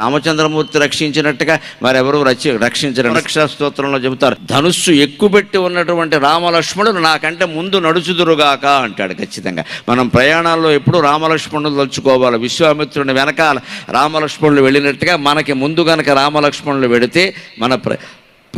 రామచంద్రమూర్తి రక్షించినట్టుగా మరెవరూ రక్ష రక్షించిన రక్షా స్తోత్రంలో చెబుతారు ధనుస్సు ఎక్కుపెట్టి ఉన్నటువంటి రామలక్ష్మణులు నాకంటే ముందు నడుచుదురుగాక అంటాడు ఖచ్చితంగా. మనం ప్రయాణాల్లో ఎప్పుడు రామలక్ష్మణులు తలుచుకోవాలి. విశ్వామిత్రుని వెనకాల రామలక్ష్మణులు వెళ్ళినట్టుగా మనకి ముందు కనుక రామలక్ష్మణులు వెడితే మన ప్ర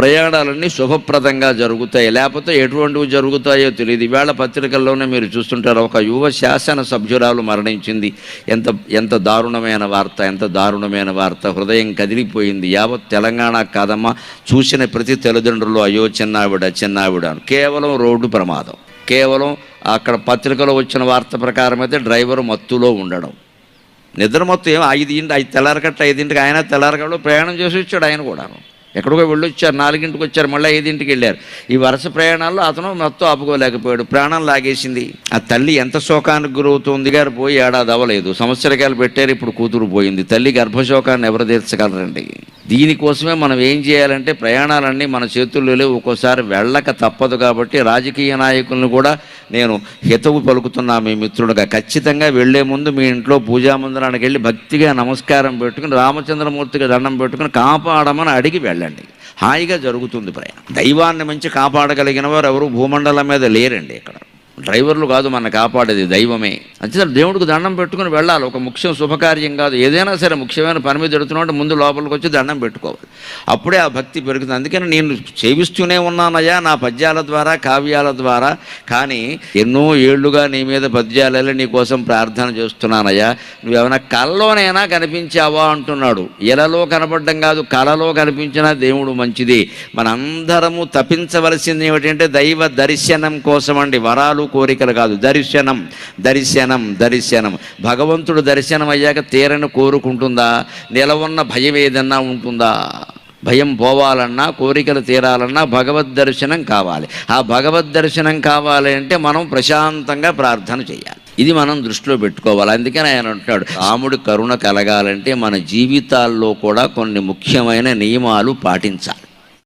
ప్రయాణాలన్నీ శుభప్రదంగా జరుగుతాయి. లేకపోతే ఎటువంటివి జరుగుతాయో తెలియదు ఈవేళ పత్రికల్లోనే మీరు చూస్తుంటారు ఒక యువ శాసన సభ్యురాలు మరణించింది. ఎంత ఎంత దారుణమైన వార్త ఎంత దారుణమైన వార్త. హృదయం కదిలిపోయింది. యావత్ తెలంగాణ కాదమ్మా చూసిన ప్రతి తల్లిదండ్రులు అయ్యో చిన్నావిడ చిన్నావిడ కేవలం రోడ్డు ప్రమాదం. కేవలం అక్కడ పత్రికలో వచ్చిన వార్త ప్రకారం అయితే డ్రైవర్ మత్తులో ఉండడం. నిద్ర మొత్తం ఏం ఐదింటి ఐదు తెల్లారకట్ట ఐదింటికి ఆయన తెల్లారకట్లో ప్రయాణం చేసి వచ్చాడు ఆయన కూడాను. ఎక్కడికో వెళ్ళొచ్చారు నాలుగింటికి వచ్చారు మళ్ళీ ఐదింటికి వెళ్ళారు. ఈ వరుస ప్రయాణాల్లో అతను మొత్తం ఆపుకోలేకపోయాడు ప్రాణం లాగేసింది. ఆ తల్లి ఎంత శోకానికి గురవుతుంది? గారు పోయి ఏడాది అవ్వలేదు. సంవత్సరకాలు పెట్టారు ఇప్పుడు కూతురు పోయింది. తల్లి గర్భశోకాన్ని ఎవరు తీర్చగలరండి? దీనికోసమే మనం ఏం చేయాలంటే ప్రయాణాలన్నీ మన చేతుల్లో లేవు. ఒక్కోసారి వెళ్ళక తప్పదు కాబట్టి రాజకీయ నాయకులను కూడా నేను హితవు పలుకుతున్నా మీ మిత్రుడుగా. ఖచ్చితంగా వెళ్ళే ముందు మీ ఇంట్లో పూజా మందిరానికి వెళ్ళి భక్తిగా నమస్కారం పెట్టుకుని రామచంద్రమూర్తికి దండం పెట్టుకుని కాపాడమని అడిగి వెళ్ళండి. హాయిగా జరుగుతుంది ప్రయాణం. దైవాన్ని మంచి కాపాడగలిగిన వారు ఎవరు? భూమండలం మీద లేరండి ఇక్కడ. డ్రైవర్లు కాదు మన కాపాడేది దైవమే. అంతే దేవుడికి దండం పెట్టుకుని వెళ్ళాలి. ఒక ముఖ్యం శుభకార్యం కాదు. ఏదైనా సరే ముఖ్యమైన పని మీద ఎడుతున్నాడు ముందు లోపలికి వచ్చి దండం పెట్టుకోవాలి. అప్పుడే ఆ భక్తి పెరుగుతుంది. అందుకని నేను సేవిస్తూనే ఉన్నానయ్యా నా పద్యాల ద్వారా కావ్యాల ద్వారా. కానీ ఎన్నో ఏళ్ళుగా నీ మీద పద్యాలలో నీ కోసం ప్రార్థన చేస్తున్నానయ్యా. నువ్వేమైనా కళ్ళలోనైనా కనిపించావా అంటున్నాడు. ఎలలో కనపడడం కాదు కళలో కనిపించిన దేవుడు మంచిది. మనందరము తప్పించవలసింది ఏమిటంటే దైవ దర్శనం కోసం అండి వరాలు కోరికలు కాదు. దర్శనం దర్శనం దర్శనం. భగవంతుడు దర్శనం అయ్యాక తీరని కోరుకుంటుందా? నిలవన్న భయం ఏదన్నా ఉంటుందా? భయం పోవాలన్నా కోరికలు తీరాలన్నా భగవద్ దర్శనం కావాలి. ఆ భగవద్ దర్శనం కావాలి అంటే మనం ప్రశాంతంగా ప్రార్థన చేయాలి. ఇది మనం దృష్టిలో పెట్టుకోవాలి. అందుకని ఆయన అంటున్నాడు రాముడి కరుణ కలగాలంటే మన జీవితాల్లో కూడా కొన్ని ముఖ్యమైన నియమాలు పాటించాలి.